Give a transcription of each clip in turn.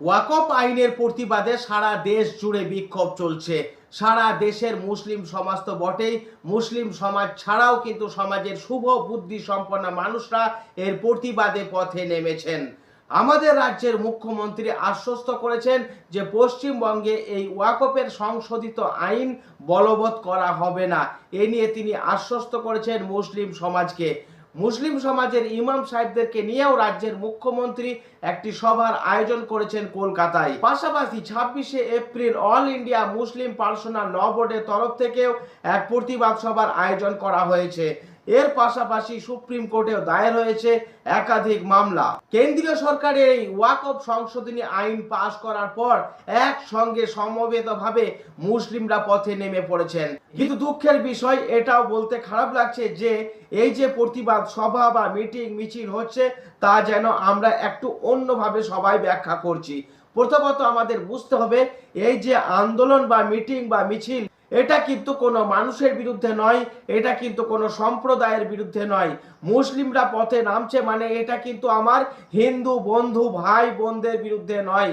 ওয়াকফ আইনের প্রতিবাদে সারা দেশ জুড়ে বিক্ষোভ চলছে। সারা দেশের মুসলিম সমাজ তো বটেই। মুসলিম সমাজ ছাড়াও কিন্তু সমাজের শুভ বুদ্ধি সম্পন্ন মানুষরা এর প্রতিবাদে পথে নেমেছেন। আমাদের রাজ্যের মুখ্যমন্ত্রী আশ্বস্ত করেছেন যে পশ্চিমবঙ্গে এই ওয়াকফের সংশোধিত আইন বলবৎ করা হবে না। এ নিয়ে তিনি আশ্বস্ত করেছেন মুসলিম সমাজকে। মুসলিম সমাজের ইমাম সাহেবদেরকে নিয়েও রাজ্যের মুখ্যমন্ত্রী একটি সভার আয়োজন করেছেন কলকাতায়। পাশাপাশি ছাব্বিশে April all India Muslim personal law বোর্ডের তরফ থেকেও এক প্রতিবাদ সভার আয়োজন করা হয়েছে। এর পাশাপাশি সুপ্রিম কোর্টেও দায়ের হয়েছে একাধিক মামলা। কেন্দ্রীয় সরকারের এই ওয়াকফ সংশোধনী আইন পাশ করার পর একসঙ্গে সমবেতভাবে মুসলিমরা পথে নেমে পড়েছেন। কিন্তু দুঃখের বিষয়, এটাও বলতে খারাপ লাগছে যে এই যে প্রতিবাদ সভা বা মিটিং, মিছিল হচ্ছে, তা যেন আমরা একটু অন্যভাবে সবাই ব্যাখ্যা করছি। প্রথমত আমাদের বুঝতে হবে, এই যে আন্দোলন বা মিটিং বা মিছিল এটা কিন্তু কোনো মানুষের বিরুদ্ধে নয়, এটা কিন্তু কোনো সম্প্রদায়ের বিরুদ্ধে নয়। মুসলিমরা পথে নামছে মানে এটা কিন্তু আমার হিন্দু বন্ধু ভাই বোনদের বিরুদ্ধে নয়।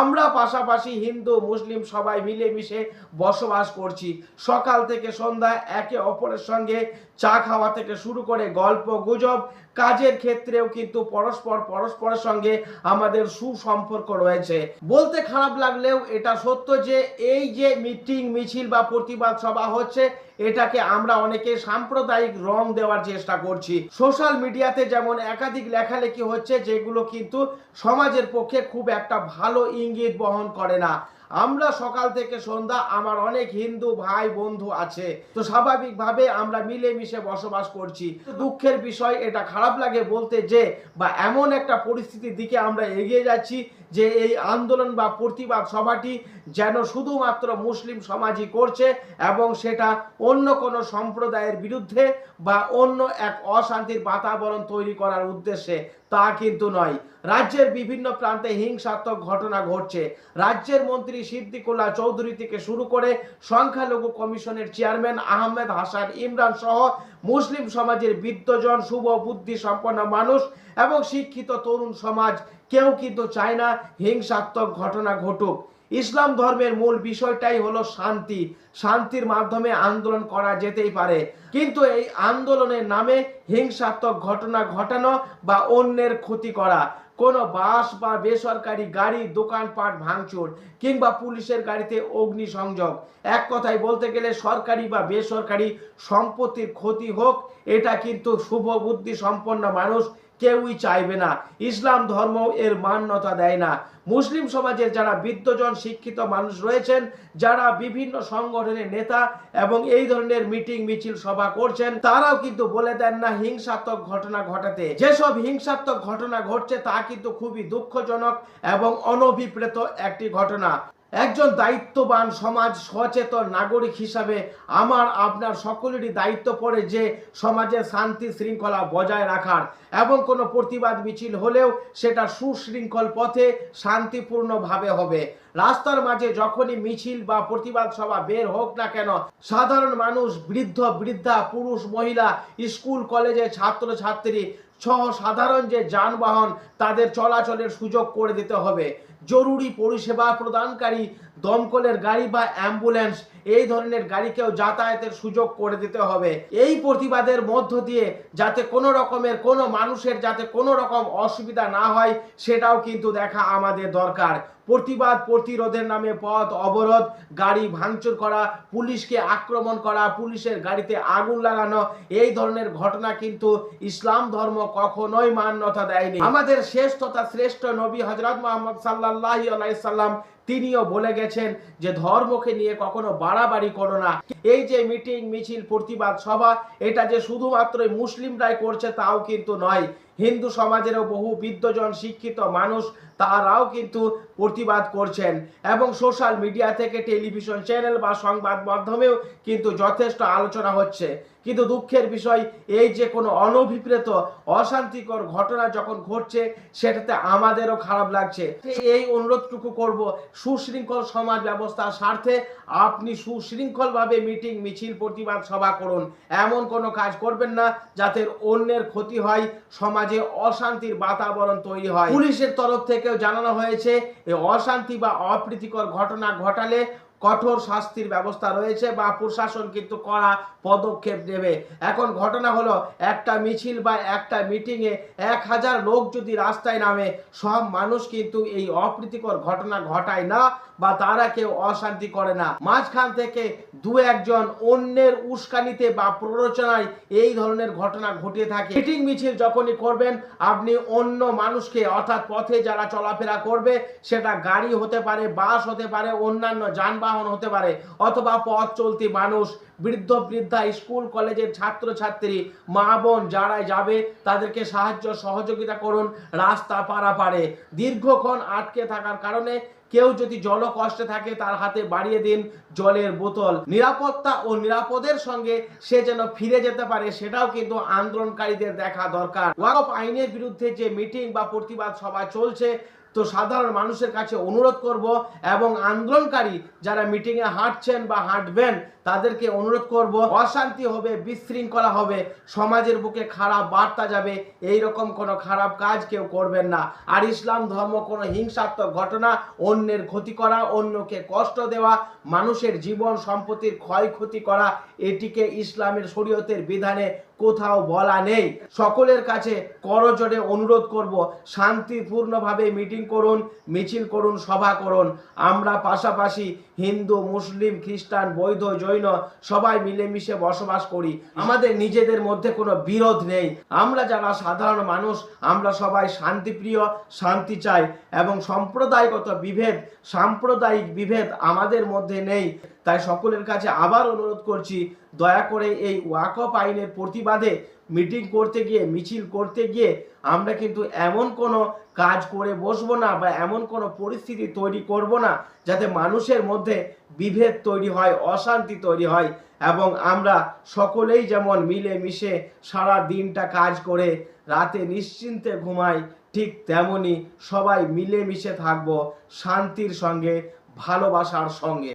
আমরা পাশাপাশি হিন্দু, মুসলিম সবাই মিলেমিশে বসবাস করছি। সকাল থেকে সন্ধ্যা একে অপরের সঙ্গে চা খাওয়া থেকে শুরু করে গল্প গুজব, কাজের ক্ষেত্রেও কিন্তু পরস্পর পরস্পরের সঙ্গে আমাদের সুসম্পর্ক রয়েছে। বলতে খারাপ লাগলেও এটা সত্য যে এই যে মিটিং, মিছিল বা প্রতিবাদ সভা হচ্ছে। এটাকে আমরা অনেকে সাম্প্রদায়িক রং দেওয়ার চেষ্টা করছি। সোশ্যাল মিডিয়াতে যেমন একাধিক লেখালেখি হচ্ছে, যেগুলো কিন্তু সমাজের পক্ষে খুব একটা ভালো ইঙ্গিত বহন করে না। আমরা সকাল থেকে সন্ধ্যা, আমার অনেক হিন্দু ভাই বন্ধু আছে। তো স্বাভাবিকভাবে আমরা মিলেমিশে বসবাস করছি। দুঃখের বিষয়, এটা খারাপ লাগে বলতে যে, বা এমন একটা পরিস্থিতির দিকে আমরা এগিয়ে যাচ্ছি যে, এই আন্দোলন বা প্রতিবাদ সভাটি যেন শুধুমাত্র মুসলিম সমাজই করছে এবং সেটা অন্য কোনো সম্প্রদায়ের বিরুদ্ধে বা অন্য এক অশান্তির বাতাবরণ তৈরি করার উদ্দেশ্যে তা কিন্তু নয়। রাজ্যের বিভিন্ন প্রান্তে হিংসাত্মক ঘটনা ঘটছে। রাজ্যের মন্ত্রী সিদ্দিকুল্লাহ চৌধুরী থেকে শুরু করে সংখ্যালঘু কমিশনের চেয়ারম্যান আহমেদ হাসান ইমরান সহ মুসলিম সমাজের বিদ্যজন শুভ বুদ্ধি সম্পন্ন মানুষ এবং শিক্ষিত তরুণ সমাজ কেউ কিন্তু চায় না হিংসাত্মক ঘটনা ঘটুক। ইসলাম ধর্মের মূল বিষয়টাই হলো শান্তি। শান্তির মাধ্যমে আন্দোলন করা যেতেই পারে। কিন্তু এই আন্দোলনের নামে হিংসাত্মক ঘটনা ঘটানো বা অন্যের ক্ষতি করা, কোনো বাস বা বেসরকারি গাড়ি, দোকানপাট ভাঙচুর কিংবা পুলিশের গাড়িতে অগ্নিসংযোগ। এক কথায় বলতে গেলে সরকারি বা বেসরকারি সম্পত্তির ক্ষতি হোক, এটা কিন্তু শুভ বুদ্ধি সম্পন্ন মানুষ কেউই চাইবে না। ইসলাম ধর্ম এর মান্যতা দেয় না। মুসলিম সমাজের যারা বিদ্যজন শিক্ষিত মানুষ রয়েছেন, যারা বিভিন্ন সংগঠনের নেতা এবং এই ধরনের মিটিং, মিছিল, সভা করছেন, তারাও কিন্তু বলে দেন না হিংসাত্মক ঘটনা ঘটাতে। যেসব হিংসাত্মক ঘটনা ঘটছে, তা কিন্তু খুবই দুঃখজনক এবং অনভিপ্রেত একটি ঘটনা। একজন দায়িত্ববান সমাজ সচেতন নাগরিক হিসাবে আমার, আপনার সকলেরই দায়িত্ব পড়ে যে সমাজে শান্তি শৃঙ্খলা বজায় রাখার এবং কোনো প্রতিবাদ মিছিল হলেও সেটা সুশৃঙ্খল পথে শান্তিপূর্ণভাবে হবে। রাস্তার মাঝে যখনই মিছিল বা প্রতিবাদ সভা বের হোক না কেন, সাধারণ মানুষ, বৃদ্ধ, বৃদ্ধা, পুরুষ, মহিলা, স্কুল কলেজে ছাত্র ছাত্রী সহ সাধারণ যে যানবাহন তাদের চলাচলের সুযোগ করে দিতে হবে। জরুরি পরিষেবা প্রদানকারী দমকলের গাড়ি বা অ্যাম্বুলেন্স, এই ধরনের গাড়িকেও যাতায়াতের সুযোগ করে দিতে হবে। এই প্রতিবাদের মধ্য দিয়ে যাতে কোনো রকমের কোনো মানুষের যাতে কোনো রকম অসুবিধা না হয়, সেটাও কিন্তু দেখা আমাদের দরকার। প্রতিবাদ প্রতিরোধের নামে পথ অবরোধ, গাড়ি ভাঙচুর করা, পুলিশকে আক্রমণ করা, পুলিশের গাড়িতে আগুন লাগানো, এই ধরনের ঘটনা কিন্তু ইসলাম ধর্ম কখনোই মান্যতা দেয়নি। আমাদের শেষ তথা শ্রেষ্ঠ নবী হজরত মোহাম্মদ সাল্লাহ আলাইসাল্লাম তিনিও বলে গেছেন যে ধর্মকে নিয়ে কখনো বাড়াবাড়ি করো না। এই যে মিটিং, মিছিল, প্রতিবাদ, সভা, এটা যে শুধুমাত্র মুসলিমরাই করছে, তাও কিন্তু নয়। হিন্দু সমাজেরও বহু বিদ্যজন শিক্ষিত মানুষ তারাও কিন্তু প্রতিবাদ করছেন এবং সোশ্যাল মিডিয়া থেকে টেলিভিশন চ্যানেল বা সংবাদ মাধ্যমেও কিন্তু যথেষ্ট আলোচনা হচ্ছে। কিন্তু দুঃখের বিষয়, এই যে কোনো অনভিপ্রেত, অশান্তিকর ঘটনা যখন ঘটছে, সেটাতে আমাদেরও খারাপ লাগছে। এই অনুরোধটুকু করব, সুশৃঙ্খল সমাজ ব্যবস্থার স্বার্থে আপনি সুশৃঙ্খলভাবে মিটিং, মিছিল, প্রতিবাদ সভা করুন। এমন কোনো কাজ করবেন না যাতে অন্যের ক্ষতি হয়, সমাজে অশান্তির বাতাবরণ তৈরি হয়। পুলিশের তরফ থেকে জানানো হয়েছে এই অশান্তি বা অপ্রীতিকর ঘটনা ঘটালে কঠোর শাস্তির ব্যবস্থা রয়েছে। বা প্রশাসন কিন্তু কড়া পদক্ষেপ নেবে। এখন ঘটনা হলো, একটা মিছিল বা একটা মিটিংয়ে এক হাজার লোক যদি রাস্তায় নামে, সব মানুষ কিন্তু এই অপ্রীতিকর ঘটনা ঘটায় না বা তারা কেউ অশান্তি করে না। মাঝখান থেকে দু একজন অন্যের উস্কানিতে বা প্ররোচনায় এই ধরনের ঘটনা ঘটিয়ে থাকে। মিটিং মিছিল যখনই করবেন, আপনি অন্য মানুষকে, অর্থাৎ পথে যারা চলাফেরা করবে, সেটা গাড়ি হতে পারে, বাস হতে পারে, অন্যান্য যানবাহন হতে পারে। অথবা পথ চলতি মানুষ, বৃদ্ধ, বৃদ্ধা, স্কুল, কলেজের ছাত্র ছাত্রী মা, বোন যারাই যাবে, তাদেরকে সাহায্য, সহযোগিতা করুন, রাস্তা পারাপারে। দীর্ঘক্ষণ আটকে থাকার কারণে কেউ যদি জল কষ্টে থাকে, তার হাতে বাড়িয়ে দিন জলের বোতল। নিরাপত্তা ও নিরাপদের সঙ্গে সে যেন ফিরে যেতে পারে, সেটাও কিন্তু আন্দোলনকারীদের দেখা দরকার। ওয়াকফ আইনের বিরুদ্ধে যে মিটিং বা প্রতিবাদ সভা চলছে, তো সাধারণ মানুষের কাছে অনুরোধ করব এবং আন্দোলনকারী যারা মিটিংয়ে হাঁটছেন বা হাঁটবেন তাদেরকে অনুরোধ করব, অশান্তি হবে, বিশৃঙ্খলা হবে, সমাজের বুকে খারাপ বার্তা যাবে এই রকম কোনো খারাপ কাজ কেউ করবেন না। আর ইসলাম ধর্ম কোনো হিংসাত্মক ঘটনা, অন্যের ক্ষতি করা, অন্যকে কষ্ট দেওয়া, মানুষের জীবন সম্পত্তির ক্ষয়ক্ষতি করা, এটিকে ইসলামের শরীয়তের বিধানে কোথাও বলা নেই। সকলের কাছে করজোরে অনুরোধ করব, শান্তিপূর্ণভাবে মিটিং করুন, মিছিল করুন, সভা করুন। আমরা পাশাপাশি হিন্দু, মুসলিম, খ্রিস্টান বৈধ জৈন সবাই মিলেমিশে বসবাস করি। আমাদের নিজেদের মধ্যে কোনো বিরোধ নেই। আমরা যারা সাধারণ মানুষ, আমরা সবাই শান্তিপ্রিয়, শান্তি চাই এবং সম্প্রদায়গত বিভেদ, সাম্প্রদায়িক বিভেদ আমাদের মধ্যে নেই। তাই সকলের কাছে আবার অনুরোধ করছি, দয়া করে এই ওয়াকফ আইনের প্রতিবাদে মিটিং করতে গিয়ে, মিছিল করতে গিয়ে আমরা কিন্তু এমন কোনো কাজ করে বসবো না বা এমন কোনো পরিস্থিতি তৈরি করব না যাতে মানুষের মধ্যে বিভেদ তৈরি হয়, অশান্তি তৈরি হয় এবং আমরা সকলেই যেমন মিলে মিশে সারা দিনটা কাজ করে রাতে নিশ্চিন্তে ঘুমাই, ঠিক তেমনি সবাই মিলে মিশে থাকব শান্তির সঙ্গে, ভালোবাসার সঙ্গে।